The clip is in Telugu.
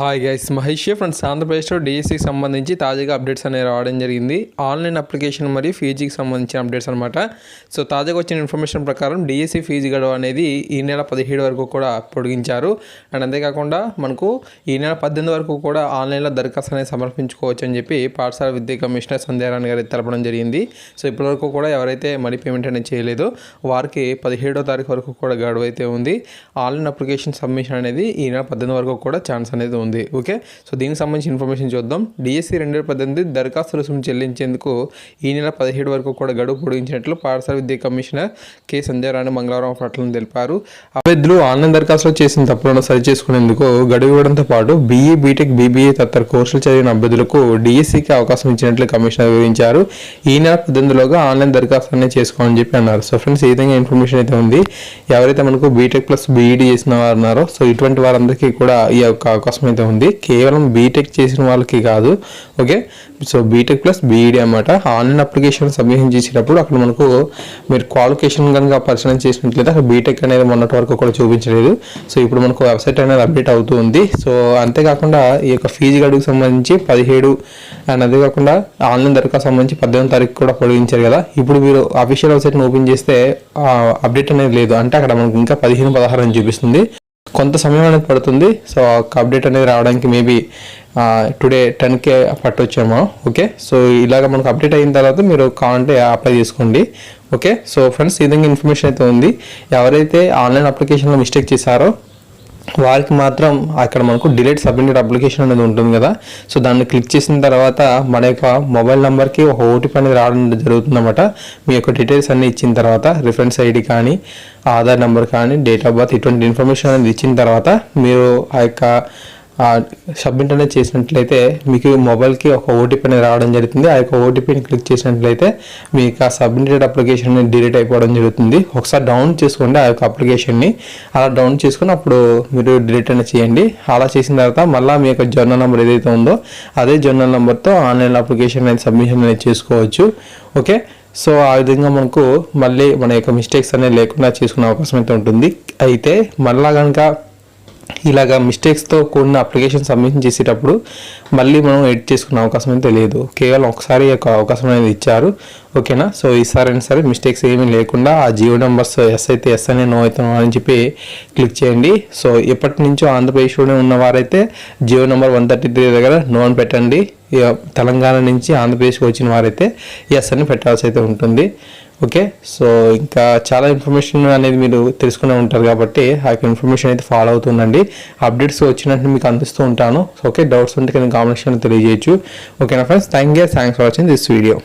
హాయ్ గైస్ మహేష్ ఫ్రెండ్స్ ఆంధ్రప్రదేశ్లో డిఎస్సికి సంబంధించి తాజాగా అప్డేట్స్ అనేవి రావడం జరిగింది. ఆన్లైన్ అప్లికేషన్ మరియు ఫీజీకి సంబంధించిన అప్డేట్స్ అనమాట సో తాజాగా వచ్చిన ఇన్ఫర్మేషన్ ప్రకారం డిఎస్సి ఫీజు గడువు అనేది ఈ నెల పదిహేడు వరకు కూడా పొడిగించారు. అండ్ అంతేకాకుండా మనకు ఈ నెల పద్దెనిమిది వరకు కూడా ఆన్లైన్లో దరఖాస్తు అనేది సమర్పించుకోవచ్చు అని చెప్పి పాఠశాల విద్యా కమిషనర్ సంధ్యారాణ్ గారు తెలపడం జరిగింది. సో ఇప్పటివరకు కూడా ఎవరైతే మనీ పేమెంట్ అనేది చేయలేదో వారికి పదిహేడో తారీఖు వరకు కూడా గడువు అయితే ఉంది. ఆన్లైన్ అప్లికేషన్ సబ్మిషన్ అనేది ఈ నెల పద్దెనిమిది వరకు కూడా ఛాన్స్ అనేది ఉంది. ఓకే? సో దీనికి సంబంధించిన ఇన్ఫర్మేషన్ చూద్దాం. డిఎస్సి రెండు వేల పద్దెనిమిది దరఖాస్తు రుసుము చెల్లించేందుకు ఈ నెల పదిహేడు వరకు కూడా గడువు పొడిగించినట్లు పాఠశాల విద్యా కమిషనర్ కె. సంజయరాణి మంగళవారం పట్లను తెలిపారు. అభ్యర్థులు ఆన్లైన్ దరఖాస్తులో చేసిన తప్పులను సరిచేసుకునేందుకు గడువు ఇవ్వడంతో పాటు బీఈ బీటెక్ బీబీఏ తదితర కోర్సులు చదివిన అభ్యర్థులకు డిఎస్సికి అవకాశం ఇచ్చినట్లు కమిషనర్ వివరించారు. ఈ నెల పద్దెనిమిదిలోగా ఆన్లైన్ దరఖాస్తు అనేది చేసుకోమని చెప్పి అన్నారు. సో ఫ్రెండ్స్ ఈ విధంగా ఇన్ఫర్మేషన్ అయితే ఉంది. ఎవరైతే మనకు బీటెక్ ప్లస్ బీఈడి చేసిన వారు ఉన్నారో సో ఇటువంటి వారందరికీ కూడా ఈ యొక్క అవకాశం అయితే ఉంది కేవలం బీటెక్ చేసిన వాళ్ళకి కాదు okay? So BTech plus BEd అనమాట ఆన్లైన్ అప్లికేషన్ సబ్మిషన్ చేసేటప్పుడు అక్కడ మనకు మీరు క్వాలిఫికేషన్ కనుక పరిశీలన చేసినట్లయితే అక్కడ బీటెక్ అనేది మొన్నటి వరకు కూడా చూపించలేదు. సో ఇప్పుడు మనకు వెబ్సైట్ అనేది అప్డేట్ అవుతూ ఉంది. సో అంతేకాకుండా ఈ యొక్క ఫీజు గడువుకు సంబంధించి పదిహేడు అండ్ అదే కాకుండా ఆన్లైన్ దరఖాస్తు సంబంధించి పద్దెనిమిది తారీఖు కూడా పొడిగించారు కదా. ఇప్పుడు మీరు అఫీషియల్ వెబ్సైట్ని ఓపెన్ చేస్తే అప్డేట్ అనేది లేదు. అంటే అక్కడ మనకు ఇంకా పదిహేను పదహారు అని చూపిస్తుంది. కొంత సమయం అనేది పడుతుంది. సో ఒక అప్డేట్ అనేది రావడానికి మేబీ టుడే టెన్కే పట్టొచ్చేమో. ఓకే సో ఇలాగ మనకు అప్డేట్ అయిన తర్వాత మీరు కావాలంటే అప్లై చేసుకోండి. ఓకే సో ఫ్రెండ్స్ ఈ విధంగా ఇన్ఫర్మేషన్ అయితే ఉంది. ఎవరైతే ఆన్లైన్ అప్లికేషన్లో మిస్టేక్ చేశారో వారికి మాత్రం అక్కడ మనకు డిలేట్ సబ్మిటెడ్ అప్లికేషన్ అనేది ఉంటుంది కదా. సో దాన్ని క్లిక్ చేసిన తర్వాత మన యొక్క మొబైల్ నెంబర్కి ఒక ఓటీపీ అనేది రావడం జరుగుతుందన్నమాట. మీ యొక్క డీటెయిల్స్ అన్ని ఇచ్చిన తర్వాత రిఫరెన్స్ ఐడి కానీ ఆధార్ నెంబర్ కానీ డేట్ ఆఫ్ బర్త్ ఇటువంటి ఇన్ఫర్మేషన్ అనేది ఇచ్చిన తర్వాత మీరు ఆ యొక్క సబ్మిట్ అనేది చేసినట్లయితే మీకు మొబైల్కి ఒక ఓటీపీ అనేది రావడం జరుగుతుంది. ఆ యొక్క ఓటీపీని క్లిక్ చేసినట్లయితే మీకు ఆ సబ్మిటెడ్ అప్లికేషన్ డిలీట్ అయిపోవడం జరుగుతుంది. ఒకసారి డౌన్ చేసుకోండి ఆ యొక్క అప్లికేషన్ని. అలా డౌన్ చేసుకుని అప్పుడు మీరు డిలీట్ అనేది చేయండి. అలా చేసిన తర్వాత మళ్ళీ మీ యొక్క జర్నల్ నెంబర్ ఏదైతే ఉందో అదే జర్నల్ నెంబర్తో ఆన్లైన్ అప్లికేషన్ అనేది సబ్మిషన్ అనేది చేసుకోవచ్చు. ఓకే? సో ఆ విధంగా మనకు మళ్ళీ మన యొక్క మిస్టేక్స్ అనేది లేకుండా చేసుకునే అవకాశం అయితే ఉంటుంది. అయితే మళ్ళా కనుక ఇలాగ మిస్టేక్స్తో కూడిన అప్లికేషన్ సబ్మిషన్ చేసేటప్పుడు మళ్ళీ మనం ఎడిట్ చేసుకునే అవకాశం అయితే లేదు. కేవలం ఒకసారి యొక్క అవకాశం అనేది ఇచ్చారు. ఓకేనా సో ఈసారైనా సరే మిస్టేక్స్ ఏమీ లేకుండా ఆ జియో నెంబర్స్ ఎస్ అయితే ఎస్ అనే నో అవుతున్నాం అని చెప్పి క్లిక్ చేయండి. సో ఎప్పటి నుంచో ఆంధ్రప్రదేశ్లోనే ఉన్నవారైతే Jio number one thirty three దగ్గర నో అని పెట్టండి. తెలంగాణ నుంచి ఆంధ్రప్రదేశ్కి వచ్చిన వారైతే ఎస్ అని పెట్టాల్సి అయితే ఉంటుంది. ఓకే? సో ఇంకా చాలా ఇన్ఫర్మేషన్ అనేది మీరు తెలుసుకునే ఉంటారు కాబట్టి ఆ యొక్క ఇన్ఫర్మేషన్ అయితే ఫాలో అవుతుందండి అప్డేట్స్ వచ్చినట్టు మీకు అందిస్తూ ఉంటాను. ఓకే? డౌట్స్ ఉంటే కింద కామెంట్ తెలియజేయచ్చు. ఓకేనా friends? Thank you. Thanks for watching this video.